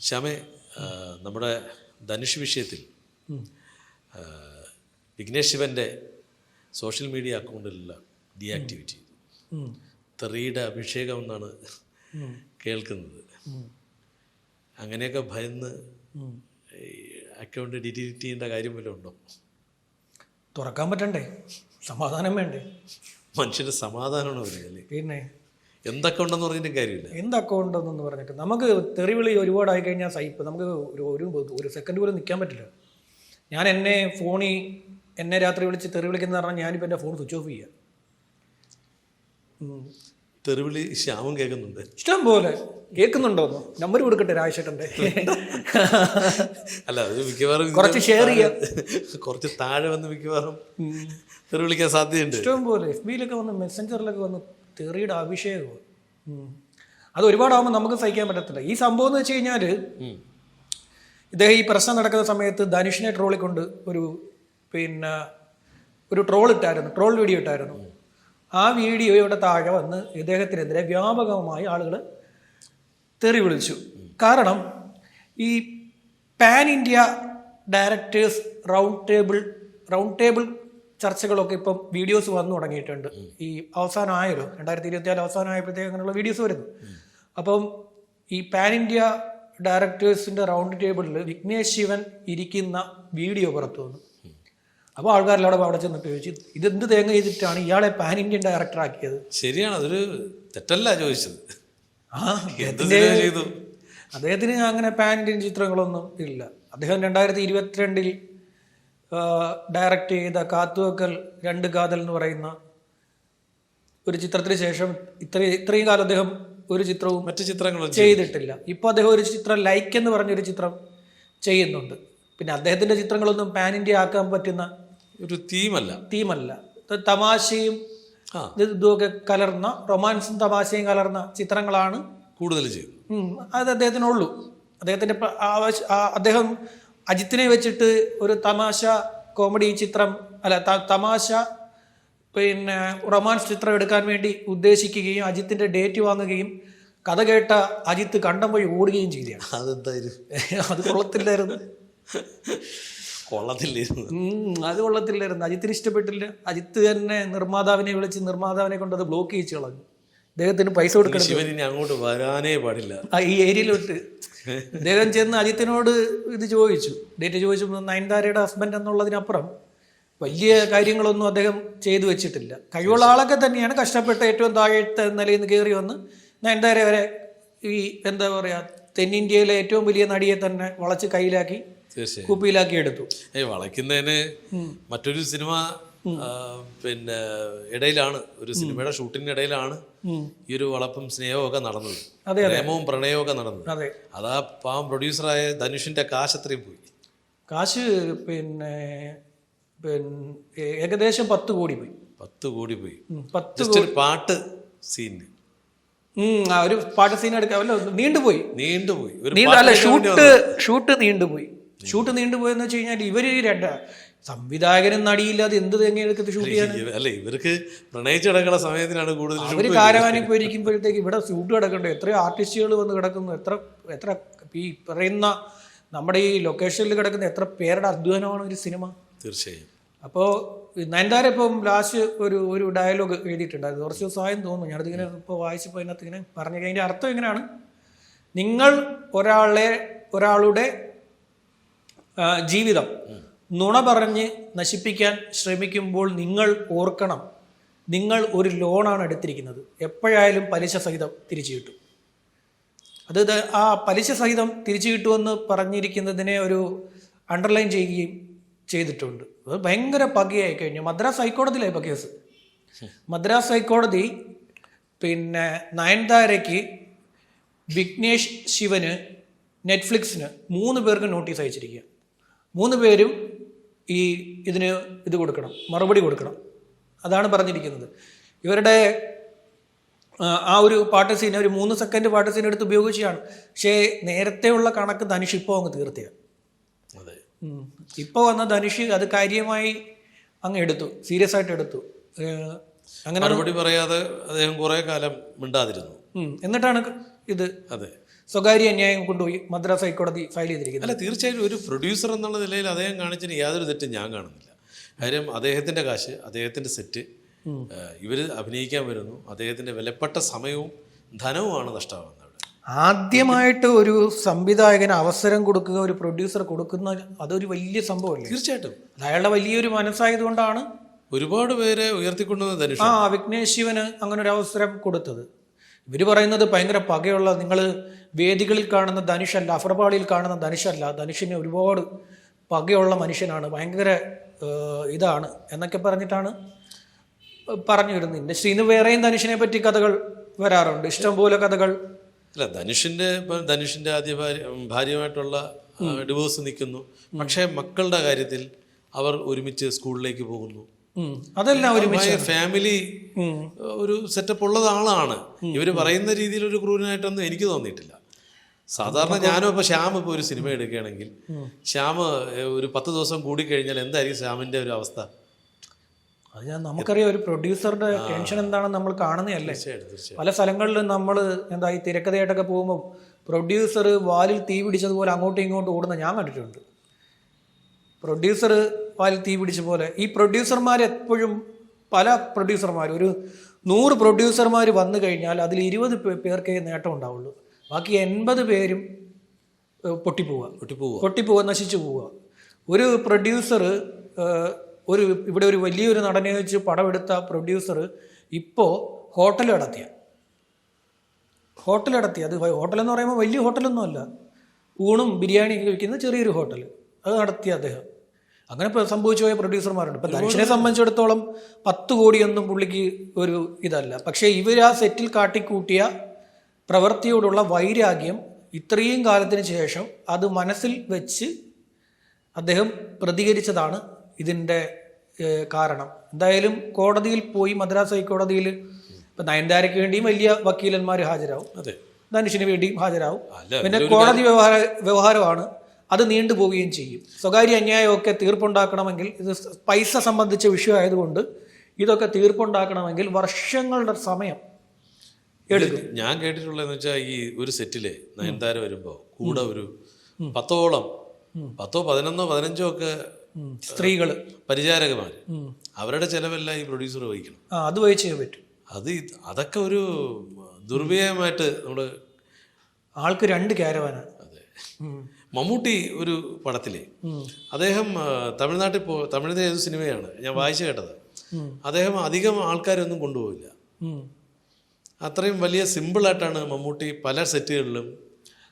ശ്യാമെ നമ്മുടെ ധനുഷ് വിഷയത്തിൽ വിഘ്നേഷ് ശിവന്റെ സോഷ്യൽ മീഡിയ അക്കൗണ്ടിലുള്ള ഡിആക്ടിവിറ്റി. തെറിയുടെ അഭിഷേകം എന്നാണ് കേൾക്കുന്നത്. അങ്ങനെയൊക്കെ ഭയന്ന് അക്കൗണ്ട് ഡിലീറ്റ് ചെയ്യേണ്ട കാര്യം വല്ലതും ഉണ്ടോ? തുറക്കാൻ പറ്റണ്ടേ? സമാധാനം വേണ്ടേ? മനുഷ്യന് സമാധാനമാണ് പറയുന്നത് പിന്നെ? എന്തൊക്കെ ഉണ്ടെന്ന് പറഞ്ഞിട്ട് കാര്യമില്ല. എന്ത് അക്കൗണ്ട് എന്ന് പറഞ്ഞിട്ട് നമുക്ക് തെറിവിളി ഒരുപാടായി കഴിഞ്ഞാൽ സൈപ്പ് നമുക്ക് ഒരു ഒരു ഒരു സെക്കൻഡ് പോലും നിൽക്കാൻ പറ്റില്ല. ഞാൻ എന്നെ ഫോണിൽ എന്നെ രാത്രി വിളിച്ച് തെറി വിളിക്കുന്ന പറഞ്ഞാൽ ഞാനിപ്പോൾ എന്റെ ഫോൺ സ്വിച്ച് ഓഫ് ചെയ്യുക. തെറിവിളി ശ്യാമം കേൾക്കുന്നുണ്ട്. ഇഷ്ടം പോലെ കേൾക്കുന്നുണ്ടോന്നോ നമ്പർ കൊടുക്കട്ടെ രാജേട്ടന്റെ. അല്ല അത് മിക്കവാറും കുറച്ച് ഷെയർ ചെയ്യാം. കുറച്ച് താഴെ വന്ന് മിക്കവാറും തെറി വിളിക്കാൻ സാധ്യതയുണ്ട്. ഇഷ്ടം പോലെ എഫ് ബിയിലൊക്കെ വന്ന് മെസ്സഞ്ചറിലൊക്കെ വന്ന് തെറിയുടെ അഭിഷേകമാണ് ഉം. അത് ഒരുപാടാകുമ്പോൾ നമുക്ക് സഹിക്കാൻ പറ്റത്തില്ല. ഈ സംഭവം എന്ന് വെച്ച് കഴിഞ്ഞാൽ ഇദ്ദേഹം ഈ പ്രശ്നം നടക്കുന്ന സമയത്ത് ധനുഷിനെ ട്രോളിക്കൊണ്ട് ഒരു പിന്നെ ഒരു ട്രോൾ ഇട്ടായിരുന്നു. ട്രോൾ വീഡിയോ ഇട്ടായിരുന്നു. ആ വീഡിയോ ഇവിടെ താഴെ വന്ന് ഇദ്ദേഹത്തിനെതിരെ വ്യാപകമായി ആളുകൾ തെറി വിളിച്ചു. കാരണം ഈ pan India directors round table round table ചർച്ചകളൊക്കെ ഇപ്പം വീഡിയോസ് വന്നു തുടങ്ങിയിട്ടുണ്ട്. ഈ അവസാനമായല്ലോ രണ്ടായിരത്തി ഇരുപത്തിനാല് അവസാനമായപ്പോഴത്തേക്ക് അങ്ങനെയുള്ള വീഡിയോസ് വരുന്നു. അപ്പം ഈ പാൻ ഇന്ത്യ ഡയറക്ടേഴ്സിന്റെ റൗണ്ട് ടേബിളിൽ വിഘ്നേഷ് ശിവൻ ഇരിക്കുന്ന വീഡിയോ പുറത്തു വന്നു. അപ്പോൾ ആൾക്കാരെല്ലാം അവിടെ ചെന്നിട്ട് ചോദിച്ചു ഇതെന്ത് തേങ്ങ ചെയ്തിട്ടാണ് ഇയാളെ പാൻ ഇന്ത്യൻ ഡയറക്ടർ ആക്കിയത് ശരിയാണ് അതൊരു തെറ്റല്ല ചോദിച്ചത്. ആ അദ്ദേഹത്തിന് അങ്ങനെ പാൻ ഇന്ത്യൻ ചിത്രങ്ങളൊന്നും ഇല്ല. അദ്ദേഹം രണ്ടായിരത്തി ഇരുപത്തിരണ്ടിൽ ഡയറക്റ്റ് ചെയ്ത കാത്തുവക്കൽ രണ്ട് കാതൽ എന്ന് പറയുന്ന ഒരു ചിത്രത്തിന് ശേഷം ഇത്രയും ഇത്രയും കാലം അദ്ദേഹം ഒരു ചിത്രവും മറ്റ് ചിത്രങ്ങളും ചെയ്തിട്ടില്ല. ഇപ്പോൾ അദ്ദേഹം ഒരു ചിത്രം ലൈക്ക് എന്ന് പറഞ്ഞൊരു ചിത്രം ചെയ്യുന്നുണ്ട്. പിന്നെ അദ്ദേഹത്തിന്റെ ചിത്രങ്ങളൊന്നും പാൻ ഇന്ത്യ ആക്കാൻ പറ്റുന്ന ഒരു തീമല്ല തീമല്ല തമാശയും ഇതൊക്കെ ഇതുമൊക്കെ കലർന്ന റൊമാൻസും തമാശയും കലർന്ന ചിത്രങ്ങളാണ് കൂടുതൽ ചെയ്തു അത് അദ്ദേഹത്തിനുള്ളൂ. അദ്ദേഹത്തിന്റെ ആവശ്യം ആവശ്യ അദ്ദേഹം അജിത്തിനെ വെച്ചിട്ട് ഒരു തമാശ കോമഡി ചിത്രം അല്ല തമാശ പിന്നെ റൊമാൻസ് ചിത്രം എടുക്കാൻ വേണ്ടി ഉദ്ദേശിക്കുകയും അജിത്തിന്റെ ഡേറ്റ് വാങ്ങുകയും കഥ കേട്ട അജിത്ത് കണ്ടം വഴി ഓടുകയും ചെയ്തതാണ് അതെന്തായാലും അത് കൊള്ളത്തില്ലായിരുന്നു. കൊള്ളത്തില്ലായിരുന്നു. അത് കൊള്ളത്തില്ലായിരുന്നു. അജിത്തിന് ഇഷ്ടപ്പെട്ടില്ല. അജിത്ത് തന്നെ നിർമ്മാതാവിനെ വിളിച്ച് നിർമ്മാതാവിനെ കൊണ്ട് അത് ബ്ലോക്ക് ചെയ്യിച്ചു കളഞ്ഞു. അദ്ദേഹത്തിന് പൈസ കൊടുക്കണം ശിവൻ ഇനി അങ്ങോട്ട് വരാനേ പാടില്ല. ആ ഈ ഏരിയയിലോട്ട്. അദ്ദേഹം ചെന്ന് അജിത്തിനോട് ഇത് ചോദിച്ചു. ഡേറ്റ് ചോദിച്ചപ്പോൾ നയൻതാരയുടെ ഹസ്ബൻഡ് എന്നുള്ളതിനപ്പുറം വലിയ കാര്യങ്ങളൊന്നും അദ്ദേഹം ചെയ്തു വെച്ചിട്ടില്ല. കഴിവുള്ള ആളൊക്കെ തന്നെയാണ് കഷ്ടപ്പെട്ട് ഏറ്റവും താഴത്തെ നിലയിൽ നിന്ന് കയറി വന്ന് നയൻതാര വരെ ഈ എന്താ പറയുക തെന്നിന്ത്യയിലെ ഏറ്റവും വലിയ നടിയെ തന്നെ വളച്ച് കയ്യിലാക്കി കുപ്പിയിലാക്കി എടുത്തു. വളയ്ക്കുന്നതിന് മറ്റൊരു സിനിമ പിന്നെ ഇടയിലാണ് ഒരു സിനിമയുടെ ഷൂട്ടിന്റെ ഇടയിലാണ് ഈ ഒരു വളപ്പും സ്നേഹവും ഒക്കെ നടന്നത് പ്രേമവും പ്രണയവും ഒക്കെ നടന്നത്. അതെ. പാവം പ്രൊഡ്യൂസറായ ധനുഷിന്റെ കാശ് അത്രയും പോയി. കാശ് പിന്നെ പിന്നെ ഏകദേശം പത്ത് കോടി പോയി. പത്ത് കോടി പോയി. പത്ത് പാട്ട് സീന്. ആ ഒരു പാട്ട് സീൻ എടുക്കാമല്ലോ നീണ്ടുപോയി നീണ്ടുപോയി ഷൂട്ട് ഷൂട്ട് നീണ്ടുപോയി ഷൂട്ട് നീണ്ടുപോയെന്ന് വെച്ച് കഴിഞ്ഞാൽ ഇവർ രണ്ട് സംവിധായകനും നടിയില്ലാതെ എന്ത് തേങ്ങ എടുക്കത്ത് ഷൂട്ട് ചെയ്യാൻ അല്ലെ ഇവർക്ക് പ്രണയിച്ച് കിടക്കുന്ന സമയത്തിനാണ് കൂടുതൽ ഒരു കാരവാനി കാരവാനിൽ പോയിരിക്കുമ്പോഴത്തേക്ക് ഇവിടെ ഷൂട്ട് കിടക്കണ്ടോ? എത്രയോ ആർട്ടിസ്റ്റുകൾ വന്ന് കിടക്കുന്നു? എത്ര എത്ര ഈ പറയുന്ന നമ്മുടെ ഈ ലൊക്കേഷനിൽ കിടക്കുന്ന എത്ര പേരുടെ അധ്വാനമാണ് ഒരു സിനിമ? തീർച്ചയായും. അപ്പോൾ നയൻതാര ഇപ്പം ലാസ്റ്റ് ഒരു ഒരു ഡയലോഗ് എഴുതിയിട്ടുണ്ടായിരുന്നു. കുറച്ച് ദിവസമായും തോന്നുന്നു. ഞാനതിങ്ങനെ ഇപ്പോൾ വായിച്ചപ്പോൾ അതിനകത്ത് ഇങ്ങനെ പറഞ്ഞു അതിന്റെ അർത്ഥം എങ്ങനെയാണ്? നിങ്ങൾ ഒരാളെ ഒരാളുടെ ജീവിതം നുണ പറഞ്ഞ് നശിപ്പിക്കാൻ ശ്രമിക്കുമ്പോൾ നിങ്ങൾ ഓർക്കണം നിങ്ങൾ ഒരു ലോണാണ് എടുത്തിരിക്കുന്നത്. എപ്പോഴായാലും പലിശ സഹിതം തിരിച്ചു കിട്ടും. അത് ആ പലിശ സഹിതം തിരിച്ചു കിട്ടുമെന്ന് പറഞ്ഞിരിക്കുന്നതിനെ ഒരു അണ്ടർലൈൻ ചെയ്യുകയും ചെയ്തിട്ടുണ്ട്. അത് ഭയങ്കര പകയായി കഴിഞ്ഞു. മദ്രാസ് ഹൈക്കോടതിയിലായി ഇപ്പോൾ കേസ്. മദ്രാസ് ഹൈക്കോടതി പിന്നെ നയൻതാരയ്ക്ക് വിഘ്നേഷ് ശിവന് നെറ്റ്ഫ്ലിക്സിന് മൂന്ന് പേർക്ക് നോട്ടീസ് അയച്ചിരിക്കുക മൂന്ന് പേരും ഈ ഇതിന് ഇത് കൊടുക്കണം മറുപടി കൊടുക്കണം. അതാണ് പറഞ്ഞിരിക്കുന്നത്. ഇവരുടെ ആ, ഒരു പാട്ട് സീൻ ഒരു മൂന്ന് സെക്കൻഡ് പാട്ട് സീൻ എടുത്ത് ഉപയോഗിച്ചാണ്. പക്ഷേ നേരത്തെയുള്ള കണക്ക് ധനുഷ് ഇപ്പോൾ അങ്ങ് തീർത്തിയാണ് അതെ. ഇപ്പോൾ വന്ന ധനുഷ് അത് കാര്യമായി അങ്ങ് എടുത്തു സീരിയസ് ആയിട്ട് എടുത്തു. അങ്ങനെ മറുപടി പറയാതെ അദ്ദേഹം കുറെ കാലം മിണ്ടാതിരുന്നു. എന്നിട്ടാണ് ഇത് അതെ. സ്വകാര്യ അന്യായം കൊണ്ടുപോയി മദ്രാസ് ഹൈക്കോടതി ഫയൽ ചെയ്തിരിക്കുന്നത്. അല്ല തീർച്ചയായും ഒരു പ്രൊഡ്യൂസർ എന്നുള്ള നിലയിൽ അദ്ദേഹം കാണിച്ചതിന് യാതൊരു തെറ്റും ഞാൻ കാണുന്നില്ല. കാര്യം അദ്ദേഹത്തിന്റെ കാശ് അദ്ദേഹത്തിന്റെ സെറ്റ് ഇവർ അഭിനയിക്കാൻ വരുന്നു. അദ്ദേഹത്തിന്റെ വിലപ്പെട്ട സമയവും ധനവുമാണ് നഷ്ടമാകുന്നത് ആദ്യമായിട്ട് ഒരു സംവിധായകന് അവസരം കൊടുക്കുക ഒരു പ്രൊഡ്യൂസർ കൊടുക്കുന്ന അതൊരു വലിയ സംഭവമല്ലേ? തീർച്ചയായിട്ടും. അയാളുടെ വലിയൊരു മനസ്സായതുകൊണ്ടാണ് ഒരുപാട് പേരെ ഉയർത്തിക്കൊണ്ടുവന്ന ആ വിഘ്നേഷ് ശിവന് അങ്ങനെ ഒരു അവസരം കൊടുത്തത്. ഇവർ പറയുന്നത് ഭയങ്കര പകയുള്ള നിങ്ങൾ വേദികളിൽ കാണുന്ന ധനുഷല്ല അഫർപാളിയിൽ കാണുന്ന ധനുഷല്ല. ധനുഷിന് ഒരുപാട് പകയുള്ള മനുഷ്യനാണ്. ഭയങ്കര ഇതാണ് എന്നൊക്കെ പറഞ്ഞിട്ടാണ് പറഞ്ഞു വരുന്നത് ഇൻഡസ്ട്രിയിൽ നിന്ന് വേറെയും ധനുഷിനെ പറ്റി കഥകൾ വരാറുണ്ട്. ഇഷ്ടംപോലെ കഥകൾ. അല്ല ധനുഷിന്റെ ധനുഷിന്റെ ആദ്യ ഭാര്യ ഭാര്യയുമായിട്ടുള്ള ഡിവോഴ്സ് നിൽക്കുന്നു. പക്ഷേ മക്കളുടെ കാര്യത്തിൽ അവർ ഒരുമിച്ച് സ്കൂളിലേക്ക് പോകുന്നു. അതെല്ലാം ഒരു ഫാമിലി ഒരു സെറ്റപ്പ് ഉള്ളത് ആളാണ്. ഇവർ പറയുന്ന രീതിയിൽ ഒരു ക്രൂരനായിട്ടൊന്നും എനിക്ക് തോന്നിയിട്ടില്ല. സാധാരണ ഞാനും ഇപ്പോൾ ശ്യാം ഇപ്പോൾ ഒരു സിനിമ എടുക്കുകയാണെങ്കിൽ ശ്യാം ഒരു പത്ത് ദിവസം കൂടി കഴിഞ്ഞാൽ എന്തായിരിക്കും ശ്യാമിന്റെ ഒരു അവസ്ഥ? അത് ഞാൻ നമുക്കറിയാം ഒരു പ്രൊഡ്യൂസറുടെ ടെൻഷൻ എന്താണെന്ന് നമ്മൾ കാണുന്നതല്ലേ? പല സ്ഥലങ്ങളിലും നമ്മൾ എന്താ ഈ തിരക്കഥയായിട്ടൊക്കെ പോകുമ്പോൾ പ്രൊഡ്യൂസർ വാലിൽ തീ പിടിച്ചതുപോലെ അങ്ങോട്ടും ഇങ്ങോട്ടും ഓടുന്ന ഞാൻ കണ്ടിട്ടുണ്ട്. പ്രൊഡ്യൂസർ പാലിൽ തീ പിടിച്ച പോലെ ഈ പ്രൊഡ്യൂസർമാർ എപ്പോഴും പല പ്രൊഡ്യൂസർമാർ ഒരു നൂറ് പ്രൊഡ്യൂസർമാർ വന്നു കഴിഞ്ഞാൽ അതിൽ ഇരുപത് പേർക്കേ നേട്ടം ഉണ്ടാവുള്ളൂ ബാക്കി എൺപത് പേരും പൊട്ടിപ്പോവുക. പൊട്ടിപ്പോവുക. പൊട്ടിപ്പോവുക നശിച്ചു പോവുക. ഒരു പ്രൊഡ്യൂസർ ഒരു ഇവിടെ ഒരു വലിയൊരു നടനെ വെച്ച് പടമെടുത്ത പ്രൊഡ്യൂസർ ഇപ്പോൾ ഹോട്ടൽ നടത്തിയ. ഹോട്ടൽ നടത്തി അത് ഹോട്ടൽ എന്ന് പറയുമ്പോൾ വലിയ ഹോട്ടലൊന്നുമല്ല. ഊണും ബിരിയാണിയൊക്കെ വയ്ക്കുന്ന ചെറിയൊരു ഹോട്ടൽ അത് നടത്തിയ അദ്ദേഹം. അങ്ങനെ സംഭവിച്ചു പോയ പ്രൊഡ്യൂസർമാരുണ്ട്. ഇപ്പം ധനുഷിനെ സംബന്ധിച്ചിടത്തോളം പത്ത് കോടിയൊന്നും പുള്ളിക്ക് ഒരു ഇതല്ല. പക്ഷേ ഇവർ ആ സെറ്റിൽ കാട്ടിക്കൂട്ടിയ പ്രവൃത്തിയോടുള്ള വൈരാഗ്യം ഇത്രയും കാലത്തിന് ശേഷം അത് മനസ്സിൽ വെച്ച് അദ്ദേഹം പ്രതികരിച്ചതാണ് ഇതിന്റെ കാരണം. എന്തായാലും കോടതിയിൽ പോയി മദ്രാസ് ഹൈക്കോടതിയിൽ ഇപ്പം നയൻതാരയ്ക്ക് വേണ്ടിയും വലിയ വക്കീലന്മാർ ഹാജരാകും അതെ. ധനുഷിന് വേണ്ടിയും ഹാജരാകും പിന്നെ കോടതി വ്യവഹാര വ്യവഹാരമാണ് അത് നീണ്ടുപോവുകയും ചെയ്യും. സ്വകാര്യ അന്യായമൊക്കെ തീർപ്പുണ്ടാക്കണമെങ്കിൽ ഇത് പൈസ സംബന്ധിച്ച വിഷയമായതുകൊണ്ട് ഇതൊക്കെ തീർപ്പുണ്ടാക്കണമെങ്കിൽ വർഷങ്ങളുടെ സമയം എടുക്കും. ഞാൻ കേട്ടിട്ടുള്ളതെന്ന് വെച്ചാൽ ഈ ഒരു സെറ്റിലെ നയൻതാര വരുമ്പോൾ കൂടെ ഒരു പത്തോളം പത്തോ പതിനൊന്നോ പതിനഞ്ചോ ഒക്കെ സ്ത്രീകൾ പരിചാരകമാർ അവരുടെ ചെലവെല്ലാം ഈ പ്രൊഡ്യൂസർ വഹിക്കണം. അത് വഹിച്ചേ പറ്റും. അത് അതൊക്കെ ഒരു ദുർവ്യയമായിട്ട് നമ്മൾ ആൾക്ക് രണ്ട് ക്യാരവാനാണ് അതെ മമ്മൂട്ടി ഒരു പടത്തിലെ. അദ്ദേഹം തമിഴ്നാട്ടിൽ പോ തമിഴിലെ ഏത് സിനിമയാണ് ഞാൻ വായിച്ചു കേട്ടത്. അദ്ദേഹം അധികം ആൾക്കാരൊന്നും കൊണ്ടുപോയില്ല അത്രയും വലിയ സിമ്പിളായിട്ടാണ് മമ്മൂട്ടി പല സെറ്റുകളിലും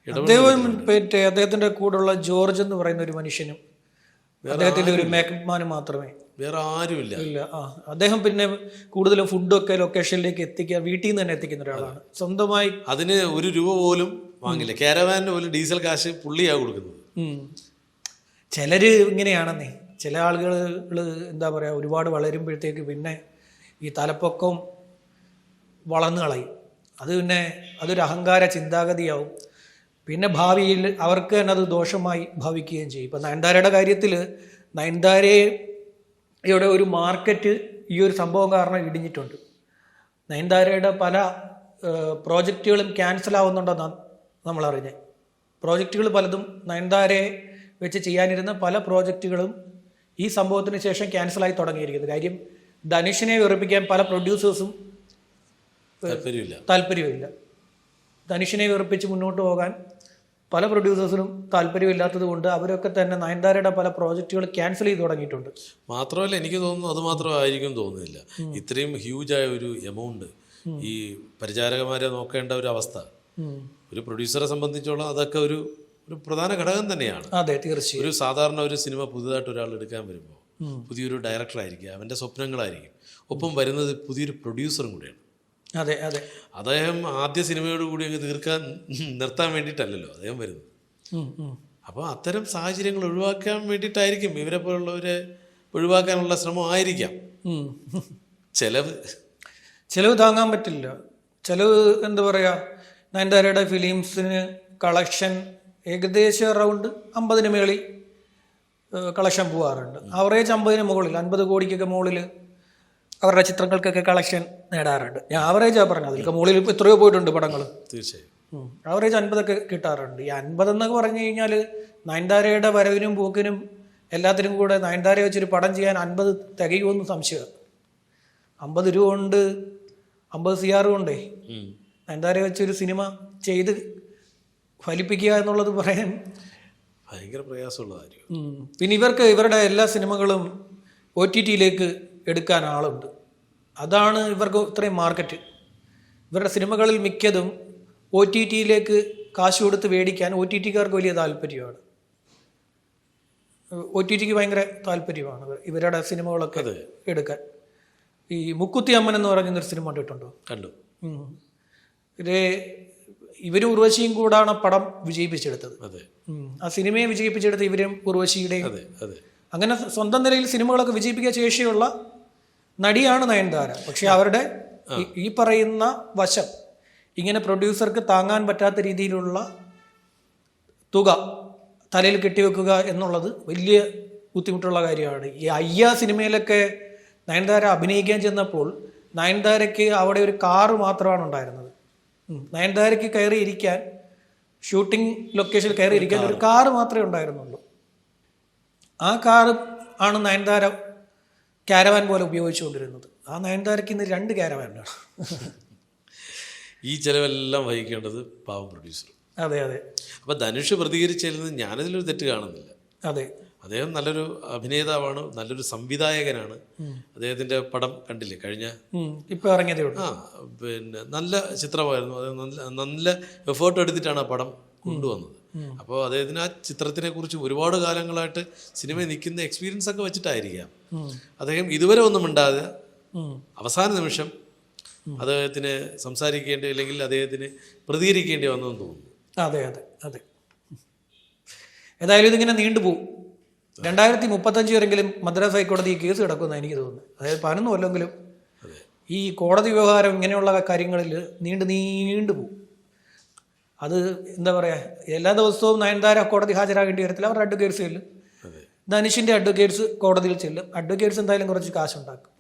അദ്ദേഹം മറ്റേ അദ്ദേഹത്തിന്റെ കൂടെയുള്ള ജോർജ് എന്ന് പറയുന്ന ഒരു മനുഷ്യനും അദ്ദേഹത്തിന്റെ ഒരു മേക്കപ്പ് മാനും മാത്രമേ. വേറെ ആരുമില്ല. ഇല്ല ആ. അദ്ദേഹം പിന്നെ കൂടുതലും ഫുഡൊക്കെ ലൊക്കേഷനിലേക്ക് എത്തിക്കുക വീട്ടിൽ നിന്ന് തന്നെ എത്തിക്കുന്ന ഒരാളാണ്. സ്വന്തമായി അതിന് ഒരു രൂപ പോലും വാങ്ങില്ല. കാരവാനിന് പോലും ഡീസൽ കാശ് പുള്ളിയാണ് കൊടുക്കുന്നത്. ചിലർ ഇങ്ങനെയാണെന്നേ. ചില ആളുകൾ എന്താ പറയുക ഒരുപാട് വളരുമ്പോഴത്തേക്ക് പിന്നെ ഈ തലപ്പൊക്കം വളർന്നു കളയും. അത് പിന്നെ അതൊരു അഹങ്കാര ചിന്താഗതിയാവും. പിന്നെ ഭാവിയിൽ അവർക്ക് തന്നെ അത് ദോഷമായി ഭാവിക്കുകയും ചെയ്യും. ഇപ്പം നയൻതാരയുടെ കാര്യത്തിൽ നയൻതാരയുടെ ഒരു മാർക്കറ്റ് ഈ ഒരു സംഭവം കാരണം ഇടിഞ്ഞിട്ടുണ്ട്. നയൻതാരയുടെ പല പ്രോജക്റ്റുകളും ക്യാൻസൽ ആവുന്നുണ്ടെന്നാണ് നമ്മൾ അറിഞ്ഞത് പ്രോജക്റ്റുകൾ പലതും നയൻതാരയെ വെച്ച് ചെയ്യാനിരുന്ന പല പ്രോജക്റ്റുകളും ഈ സംഭവത്തിന് ശേഷം ക്യാൻസലായി തുടങ്ങിയിരിക്കുന്നത് കാര്യം ധനുഷിനെ വിറപ്പിക്കാൻ പല പ്രൊഡ്യൂസേഴ്സും താല്പര്യമില്ല. താല്പര്യമില്ല. ധനുഷിനെ വിറപ്പിച്ച് മുന്നോട്ട് പോകാൻ പല പ്രൊഡ്യൂസേഴ്സിനും താല്പര്യമില്ലാത്തത് കൊണ്ട് അവരൊക്കെ തന്നെ നയൻതാരയുടെ പല പ്രോജക്റ്റുകൾ ക്യാൻസൽ ചെയ്ത് തുടങ്ങിയിട്ടുണ്ട്. മാത്രമല്ല എനിക്ക് തോന്നുന്നു അത് മാത്രമായിരിക്കും തോന്നുന്നില്ല. ഇത്രയും ഹ്യൂജായ ഒരു എമൗണ്ട് ഈ പരിചാരകന്മാരെ നോക്കേണ്ട ഒരു അവസ്ഥ. ഒരു പ്രൊഡ്യൂസറെ സംബന്ധിച്ചോളം അതൊക്കെ ഒരു ഒരു പ്രധാന ഘടകം തന്നെയാണ്. അതെ തീർച്ചയായും. ഒരു സാധാരണ ഒരു സിനിമ പുതുതായിട്ട് ഒരാൾ എടുക്കാൻ വരുമ്പോൾ പുതിയൊരു ഡയറക്ടർ ആയിരിക്കും അവന്റെ സ്വപ്നങ്ങളായിരിക്കും. ഒപ്പം വരുന്നത് പുതിയൊരു പ്രൊഡ്യൂസറും കൂടിയാണ്. അതെ അതെ. അദ്ദേഹം ആദ്യ സിനിമയോട് കൂടി അങ്ങ് തീർക്കാൻ നിർത്താൻ വേണ്ടിയിട്ടല്ലല്ലോ അദ്ദേഹം വരുന്നത്. അപ്പോൾ അത്തരം സാഹചര്യങ്ങൾ ഒഴിവാക്കാൻ വേണ്ടിയിട്ടായിരിക്കും ഇവരെ പോലുള്ളവരെ ഒഴിവാക്കാനുള്ള ശ്രമം ആയിരിക്കാം. ചിലവ് ചെലവ് ചിലവ് താങ്ങാൻ പറ്റില്ല. ചിലവ് എന്താ പറയുക നയൻതാരയുടെ ഫിലിംസിന് കളക്ഷൻ ഏകദേശം അറൗണ്ട് അമ്പതിന് മേളിൽ കളക്ഷൻ പോകാറുണ്ട് അവറേജ് അമ്പതിന് മുകളിൽ അൻപത് കോടിക്കൊക്കെ മുകളിൽ അവരുടെ ചിത്രങ്ങൾക്കൊക്കെ കളക്ഷൻ നേടാറുണ്ട്. ഞാൻ ആവറേജാണ് പറഞ്ഞത്. അതിലൊക്കെ മുകളിൽ ഇപ്പോൾ എത്രയോ പോയിട്ടുണ്ട് പടങ്ങൾ. തീർച്ചയായും. ആവറേജ് അൻപതൊക്കെ കിട്ടാറുണ്ട്. ഈ അൻപത് എന്നൊക്കെ പറഞ്ഞു കഴിഞ്ഞാൽ നയൻതാരയുടെ വരവിനും പോക്കിനും എല്ലാത്തിനും കൂടെ നയൻതാര വെച്ചൊരു പടം ചെയ്യാൻ അൻപത് തികയുമെന്ന് സംശയമാണ്. അമ്പത് രൂപ കൊണ്ട് അമ്പത് സി ആർ കൊണ്ടേ ഉം. നയൻതാര വെച്ചൊരു സിനിമ ചെയ്ത് ഫലിപ്പിക്കുക എന്നുള്ളത് പറയാൻ ഭയങ്കര പ്രയാസമുള്ള കാര്യം പിന്നെ ഇവർക്ക് ഇവരുടെ എല്ലാ സിനിമകളും ഒ ടി ടിയിലേക്ക് എടുക്കാൻ ആളുണ്ട്. അതാണ് ഇവർക്ക് ഇത്രയും മാർക്കറ്റ്. ഇവരുടെ സിനിമകളിൽ മിക്കതും ഒ ടി ടിയിലേക്ക് കാശ് കൊടുത്ത് മേടിക്കാൻ ഒ ടി ടിക്കാർക്ക് വലിയ താല്പര്യമാണ്. ഒ ടി ടിക്ക് ഭയങ്കര താല്പര്യമാണ് ഇവരുടെ സിനിമകളൊക്കെ എടുക്കാൻ. ഈ മുക്കുത്തി അമ്മൻ എന്ന് പറയുന്നൊരു സിനിമ കണ്ടിട്ടുണ്ടോ? കണ്ടു. ഇത് ഇവർ ഉർവശിയും കൂടാണ് പടം വിജയിപ്പിച്ചെടുത്തത്. അതെ. ആ സിനിമയെ വിജയിപ്പിച്ചെടുത്ത് ഇവരും ഉർവശിയുടെയും അതെ അതെ. അങ്ങനെ സ്വന്തം നിലയിൽ സിനിമകളൊക്കെ വിജയിപ്പിക്കാൻ ശേഷിയുള്ള നടിയാണ് നയൻതാര. പക്ഷെ അവരുടെ ഈ- പറയുന്ന വശം ഇങ്ങനെ പ്രൊഡ്യൂസർക്ക് താങ്ങാൻ പറ്റാത്ത രീതിയിലുള്ള തുക തലയിൽ കെട്ടിവെക്കുക എന്നുള്ളത് വലിയ ബുദ്ധിമുട്ടുള്ള കാര്യമാണ്. ഈ അയ്യ സിനിമയിലൊക്കെ നയൻതാര അഭിനയിക്കാൻ ചെന്നപ്പോൾ നയൻതാരയ്ക്ക് അവിടെ ഒരു കാറ് മാത്രമാണ് ഉണ്ടായിരുന്നത്. നയൻതാരയ്ക്ക് കയറി ഇരിക്കാൻ ഷൂട്ടിംഗ് ലൊക്കേഷനിൽ കയറി ഇരിക്കാൻ ഒരു കാറ്. മാത്രമേ ഉണ്ടായിരുന്നുള്ളൂ. ആ കാറ് ആണ് നയൻതാര ക്യാരവാൻ പോലെ ഉപയോഗിച്ചുകൊണ്ടിരുന്നത്. ആ നയൻതാരയ്ക്ക് ഇന്ന് രണ്ട് ക്യാരവാനാണ് ഈ ചെലവെല്ലാം വഹിക്കേണ്ടത് പാവം പ്രൊഡ്യൂസർ അതെ അതെ. അപ്പോൾ ധനുഷ് പ്രതികരിച്ചതിൽ നിന്ന് ഞാനതിലൊരു തെറ്റ് കാണുന്നില്ല. അതെ. അദ്ദേഹം നല്ലൊരു അഭിനേതാവാണ് നല്ലൊരു സംവിധായകനാണ്. അദ്ദേഹത്തിന്റെ പടം കണ്ടില്ലേ? കഴിഞ്ഞ ഇപ്പൊ ഇറങ്ങിയതേ ആ പിന്നെ നല്ല ചിത്രമായിരുന്നു. അത് നല്ല നല്ല എഫേർട്ട് എടുത്തിട്ടാണ് ആ പടം കൊണ്ടുവന്നത്. അപ്പോൾ അദ്ദേഹത്തിന് ആ ചിത്രത്തിനെ കുറിച്ച് ഒരുപാട് കാലങ്ങളായിട്ട് സിനിമയിൽ നിൽക്കുന്ന എക്സ്പീരിയൻസ് ഒക്കെ വെച്ചിട്ടായിരിക്കാം. അദ്ദേഹം ഇതുവരെ ഒന്നും ഉണ്ടാകുക. അവസാന നിമിഷം അദ്ദേഹത്തിന് സംസാരിക്കേണ്ടി അല്ലെങ്കിൽ അദ്ദേഹത്തിന് പ്രതികരിക്കേണ്ടി വന്നെന്ന് തോന്നുന്നു. അതെ അതെ അതെ. ഏതായാലും ഇതിങ്ങനെ നീണ്ടുപോകും. രണ്ടായിരത്തി മുപ്പത്തഞ്ച് വരെങ്കിലും മദ്രാസ് ഹൈക്കോടതി ഈ കേസ് കിടക്കുമെന്ന് എനിക്ക് തോന്നുന്നു അതായത് പതിനൊന്ന് കൊല്ലെങ്കിലും ഈ കോടതി വ്യവഹാരം ഇങ്ങനെയുള്ള കാര്യങ്ങളിൽ നീണ്ടു നീണ്ടു പോകും. അത് എന്താ പറയുക എല്ലാ ദിവസവും നയൻതാര കോടതി ഹാജരാകേണ്ടി വരത്തില്ല. അവരുടെ അഡ്വക്കേറ്റ്സ് ചെല്ലും. ധനുഷിന്റെ അഡ്വക്കേറ്റ്സ് കോടതിയിൽ ചെല്ലും. അഡ്വക്കേറ്റ്സ് എന്തായാലും കുറച്ച് കാശുണ്ടാക്കും.